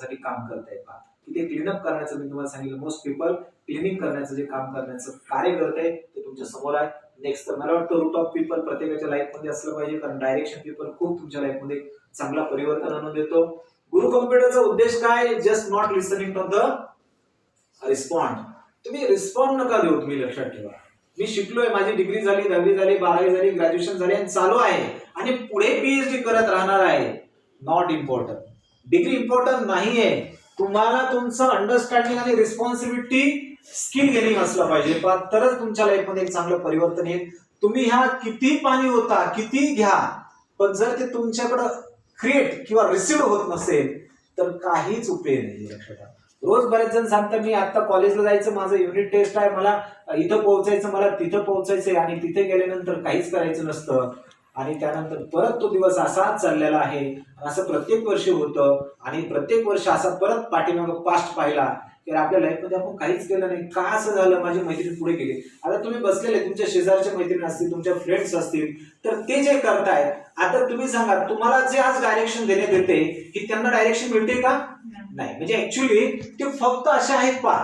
तुमच्यासाठी काम करताय पहा. तिथे क्लीनअप करण्याचं मी तुम्हाला सांगितलं. मोस्ट पीपल क्लिनिंग करण्याचं जे काम करण्याचं कार्य करते ते तुमच्यासमोर आहे. नेक्स्ट तर मला वाटतं रूट ऑफ पीपल प्रत्येकाच्या लाईफमध्ये असलं पाहिजे कारण डायरेक्शन पीपल खूप तुमच्या लाईफमध्ये चांगला परिवर्तन आणून देतो. गुरु कॉम्प्युटरचा उद्देश काय? Just not listening to the respond तुम्ही रिस्पॉन्ड नका देऊ तुम्ही लक्षात ठेवा. मी शिकलोय माझी डिग्री झाली दहावी झाली बारावी झाली ग्रॅज्युएशन झाली आणि चालू आहे. आणि पुढे पीएचडी करत राहणार आहे. नॉट इम्पॉर्टंट डिग्री इम्पॉर्टंट नाहीये. तुम्हाला तुमचं अंडरस्टँडिंग आणि रिस्पॉन्सिबिलिटी स्किल गेनिंग असलं पाहिजे. पण तरच तुमच्या लाईफमध्ये एक चांगलं परिवर्तन येईल. तुम्ही ह्या किती पाणी होता किती घ्या. पण जर ते तुमच्याकडं क्रिएट किंवा रिसिव्ह होत नसेल तर काहीच उपयोग नाही लक्षात रोज बरेच जण सांगतात मी आता कॉलेजला जायचं माझं युनिट टेस्ट आहे मला इथं पोहोचायचं मला तिथं पोहोचायचंय आणि तिथे गेल्यानंतर काहीच करायचं नसतं. आणि त्यानंतर परत तो दिवस असाच चाललेला आहे. असं प्रत्येक वर्षी होतं. आणि प्रत्येक वर्ष असा परत पाठीमागं पास्ट पाहिला. की आपल्या लाईफमध्ये आपण काहीच केलं नाही. का असं झालं? माझी मैत्रीण पुढे गेली. आता तुम्ही बसलेले तुमच्या शेजारच्या मैत्रिणी असतील तुमच्या फ्रेंड्स असतील तर ते जे करताय आता तुम्ही सांगा तुम्हाला जे आज डायरेक्शन देण्यात येते की त्यांना डायरेक्शन मिळते का? नाही. म्हणजे ऍक्च्युली ते फक्त असे आहेत पा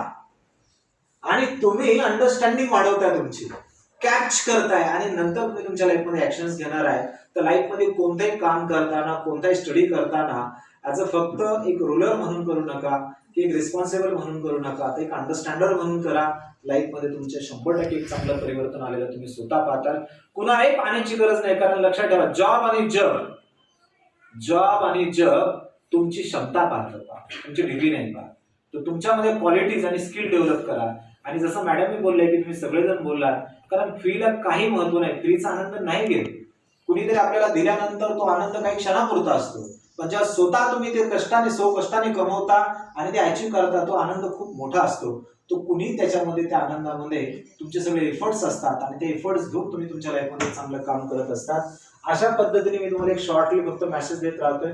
आणि तुम्ही अंडरस्टँडिंग वाढवताय तुमची. कॅच करताय आणि नंतर तुम्ही तुमच्या लाईफमध्ये ऍक्शन घेणार आहे. तर लाईफमध्ये कोणतंही काम करताना कोणताही स्टडी करताना ॲज अ फक्त एक रुलर म्हणून करू नका की एक रिस्पॉन्सिबल म्हणून करू नका तर एक अंडरस्टँडर म्हणून करा. लाईफमध्ये तुमच्या शंभर टक्के एक चांगलं परिवर्तन आलेलं तुम्ही स्वतः पाहताल. कुणालाही पाण्याची गरज नाही कारण लक्षात ठेवा जॉब आणि जग. जॉब आणि जग तुमची क्षमता पाहतं पहा तुमची डिग्री नाही पहा तर तुमच्यामध्ये क्वालिटीज आणि स्किल डेव्हलप करा. आणि जसं मॅडम मी बोलले की तुम्ही सगळेजण बोललात कारण फ्रीला काही महत्त्व नाही. फ्रीचा आनंद नाही घेत. कुणीतरी आपल्याला दिल्यानंतर तो आनंद काही क्षणापुरता असतो. पण जेव्हा स्वतः तुम्ही ते कष्टाने सो कष्टाने कमवता आणि ते अचीव करता तो आनंद खूप मोठा असतो. तो कुणी त्याच्यामध्ये त्या आनंदामध्ये तुमचे सगळे एफर्ट्स असतात आणि ते एफर्ट्स घेऊन तुम्ही तुमच्या लाईफमध्ये चांगलं काम करत असतात. अशा पद्धतीने मी तुम्हाला एक शॉर्टली फक्त मेसेज देत राहतोय.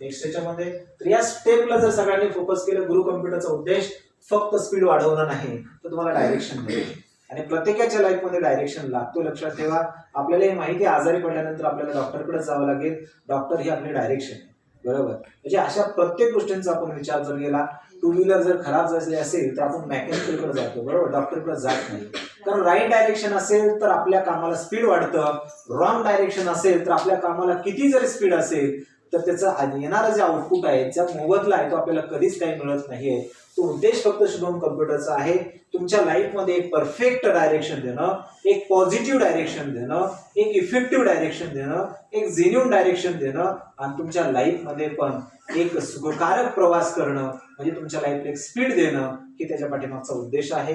नेक्स्ट याच्यामध्ये तर या स्टेपला जर सगळ्यांनी फोकस केलं गुरु कम्प्युटरचा उद्देश फक्त स्पीड वाढवणं नाही तर तुम्हाला डायरेक्शन मिळेल. आणि प्रत्येकाच्या लाईफमध्ये डायरेक्शन लागतो लक्षात ठेवा. आपल्याला हे माहिती आजारी पडल्यानंतर आपल्याला डॉक्टरकडे जावं लागेल. डॉक्टर हे आपली डायरेक्शन आहे. बरोबर? म्हणजे अशा प्रत्येक गोष्टींचा आपण विचार जर केला टू व्हीलर जर खराब झाली असेल तर आपण मेकॅनिकलकडे जातो. बरोबर? डॉक्टरकडे जात नाही. कारण राईट डायरेक्शन असेल तर आपल्या कामाला स्पीड वाढतं. रॉंग डायरेक्शन असेल तर आपल्या कामाला किती जरी स्पीड असेल तर त्याचं येणारं जे आउटपुट आहे ज्या मोबदला आहे तो आपल्याला कधीच काही मिळत नाहीये. तो उद्देश फक्त शुभम कम्प्युटरचा आहे. तुमच्या लाईफमध्ये एक परफेक्ट डायरेक्शन देणं एक पॉझिटिव्ह डायरेक्शन देणं एक इफेक्टिव्ह डायरेक्शन देणं एक जेन्युन डायरेक्शन देणं आणि तुमच्या लाईफमध्ये पण एक सुखकारक प्रवास करणं म्हणजे तुमच्या लाईफला एक स्पीड देणं हे त्याच्या पाठीमागचा उद्देश आहे.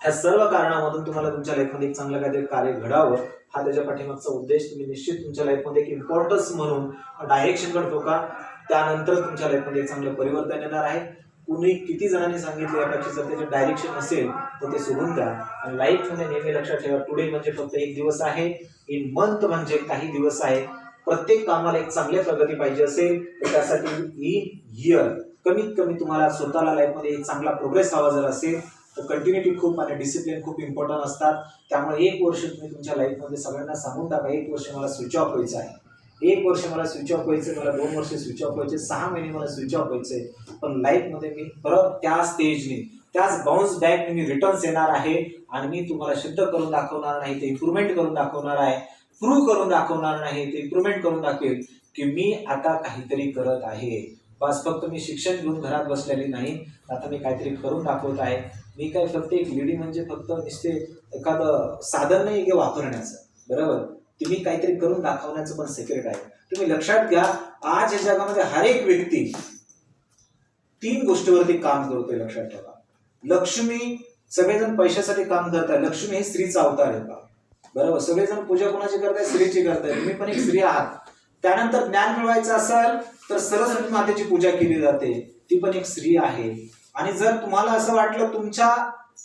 या सर्व कारणामधून तुम्हाला तुमच्या लाईफमध्ये एक चांगलं काहीतरी कार्य घडावं. हा त्याच्या पाठीमागचा उद्देश तुम्ही निश्चित तुमच्या लाईफमध्ये एक इम्पॉर्टन्स म्हणून डायरेक्शन करतो का त्यानंतर तुमच्या लाईफमध्ये एक चांगलं परिवर्तन येणार आहे. कुणी किती जणांनी सांगितलं यापेक्षा जर त्याचे डायरेक्शन असेल तर ते सोडून द्या. आणि लाईफमध्ये नेहमी लक्षात ठेवा टुडे म्हणजे फक्त एक दिवस आहे. इन मंथ म्हणजे काही दिवस आहे. प्रत्येक कामाला एक चांगली प्रगती पाहिजे असेल तर त्यासाठी इन इयर कमीत कमी तुम्हाला स्वतःला लाईफमध्ये एक चांगला प्रोग्रेस हवा जर असेल तर कंटिन्युटी खूप आणि डिसिप्लिन खूप इम्पॉर्टंट असतात. त्यामुळे एक वर्ष तुम्ही तुमच्या लाईफमध्ये सगळ्यांना सांगून टाका एक वर्ष मला स्विच ऑफ व्हायचं आहे. एक वर्ष मला स्विच ऑफ व्हायचं मला दोन वर्ष स्विच ऑफ व्हायचे सहा महिने मला स्विच ऑफ व्हायचंय पण लाईफमध्ये मी परत त्या स्टेजने त्याच बाउन्स बॅक मी रिटर्न्स येणार आहे आणि मी तुम्हाला सिद्ध करून दाखवणार नाही ते इम्प्रुव्हमेंट करून दाखवणार आहे. प्रूव्ह करून दाखवणार नाही ते इम्प्रुव्हमेंट करून दाखवेल की मी आता काहीतरी करत आहे. बस फक्त मी शिक्षण घेऊन घरात बसलेली नाही. आता मी काहीतरी करून दाखवत आहे. मी काय फक्त एक लेडी म्हणजे फक्त नुसते एखादं साधन नाही की वापरण्याचं. बरोबर? तुम्ही काहीतरी करून दाखवण्याचं पण सिक्रेट आहे. तुम्ही लक्षात घ्या आज या जगामध्ये हर एक व्यक्ती तीन गोष्टीवरती काम करतोय लक्षात ठेवा. लक्ष्मी सगळेजण पैशासाठी काम करताय. लक्ष्मी हे स्त्रीचा अवतार आहे. का बरोबर? सगळेजण पूजा कोणाची करताय? स्त्रीची करताय. तुम्ही पण एक स्त्री आहात. त्यानंतर ज्ञान मिळवायचं असेल तर सरस्वती मातेची पूजा केली जाते. ती पण एक स्त्री आहे. आणि जर तुम्हाला असं वाटलं तुमच्या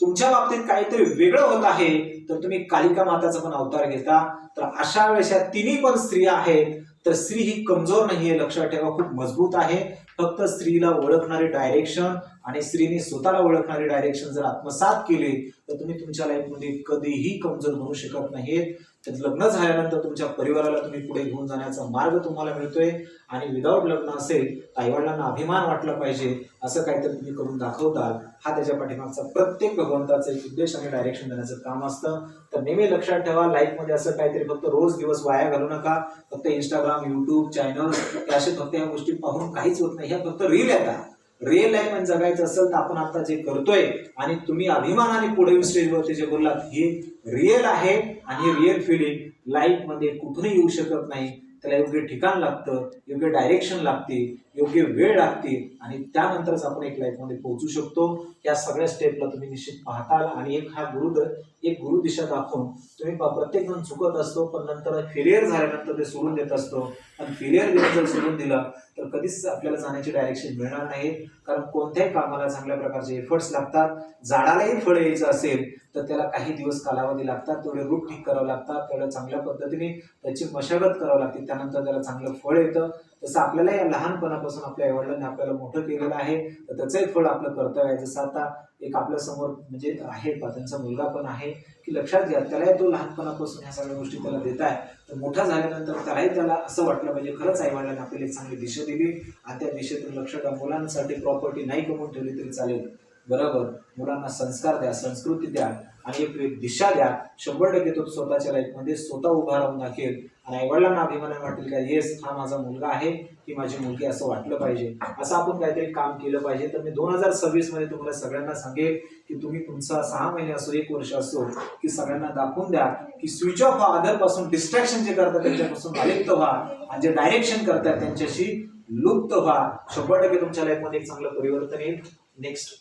तुमच्या बाबतीत काहीतरी वेगळं होत आहे तर तुम्ही कालिका माताचा पण अवतार घेता. तर अशा वेळेस या तिन्ही पण स्त्रिया आहेत. तर स्त्री ही कमजोर नाहीये लक्षात ठेवा खूप मजबूत आहे. फक्त स्त्रीला ओळखणारे डायरेक्शन आणि स्त्रीने स्वतःला ओळखणारे डायरेक्शन जर आत्मसात केले तर तुम्ही तुमच्या लाईफमध्ये कधीही कमजोर बनू शकत नाहीत. तर लग्न झाल्यानंतर तुमच्या परिवाराला तुम्ही पुढे घेऊन जाण्याचा मार्ग तुम्हाला मिळतोय. आणि विदाऊट लग्न असेल तर आईवडिलांना अभिमान वाटला पाहिजे असं काहीतरी तुम्ही करून दाखवताल. हा त्याच्या पाठीमागचा प्रत्येक भगवंताचा एक उद्देश आणि डायरेक्शन देण्याचं काम असतं. तर नेहमी लक्षात ठेवा लाईफमध्ये असं काहीतरी फक्त रोज दिवस वाया घालू नका. फक्त इंस्टाग्राम युट्यूब चॅनल असे फक्त या गोष्टी पाहून काहीच होत नाही. ह्या फक्त रील येतात. रिअल लाईफमध्ये जगायचं असेल तर आपण आता जे करतोय आणि तुम्ही अभिमानाने पुढे स्टेजवरती जे बोललात हे रिअल आहे आणि रिअल फिलिंग लाईफमध्ये कुठूनही येऊ शकत नाही. त्याला योग्य ठिकाण लागतं योग्य डायरेक्शन लागते. योग्य वेळ लागते आणि त्यानंतरच आपण एक लाईफमध्ये पोहोचू शकतो. या सगळ्या स्टेपला तुम्ही निश्चित पाहताल. आणि एक हा गुरु एक गुरु दिशा दाखवून तुम्ही प्रत्येक जण चुकत असतो पण नंतर फेलियर झाल्यानंतर ते सोडून देत असतो. आणि फेलियर जर सोडून दिलं तर कधीच आपल्याला जाण्याची डायरेक्शन मिळणार नाही. कारण कोणत्याही कामाला चांगल्या प्रकारचे एफर्ट्स लागतात. झाडालाही फळ यायचं असेल तर त्याला काही दिवस कालावधी लागतात. तेवढे रूप ठीक करावं लागतात. तेवढ्या चांगल्या पद्धतीने त्याची मशागत करावं लागते. त्यानंतर त्याला चांगलं फळ येतं. तसं आपल्याला या लहानपणापासून आपल्या आईवडिलांनी आपल्याला मोठं केलेलं आहे. तर त्याचंही फळ आपलं कर्तव्य आहे. जसं आता एक आपल्यासमोर म्हणजे आहे त्यांचा मुलगा पण आहे की लक्षात घ्या त्यालाही तो लहानपणापासून ह्या सगळ्या गोष्टी त्याला देत आहे. तर मोठा झाल्यानंतर त्यालाही त्याला असं वाटलं पाहिजे खरंच आईवडिलांनी आपल्याला एक चांगली दिशा दिली आणि त्या दिशेतून लक्ष द्या. मुलांसाठी प्रॉपर्टी नाही कमवून ठेवली तरी चालेल. बरोबर? मुलांना संस्कार द्या संस्कृती द्या. आणि एक दिशा द्या. शंभर टक्के तो स्वतःच्या लाईफमध्ये स्वतः उभा राहून दाखेल आणि आईवडिलांना अभिमान वाटेल का येस हा माझा मुलगा आहे की माझी मुलगी असं वाटलं पाहिजे. असं आपण काहीतरी काम केलं पाहिजे. तर मी दोन हजार सव्वीसमध्ये तुम्हाला सगळ्यांना सांगेल की तुम्ही तुमचा सहा महिने असो एक वर्ष असो की सगळ्यांना दाखवून द्या की स्विच ऑफ व्हा अदरपासून डिस्ट्रॅक्शन जे करतात त्यांच्यापासून अलिप्त व्हा. आणि जे डायरेक्शन करतात त्यांच्याशी लुप्त व्हा. शंभर टक्के तुमच्या लाईफमध्ये एक चांगलं परिवर्तन येईल. नेक्स्ट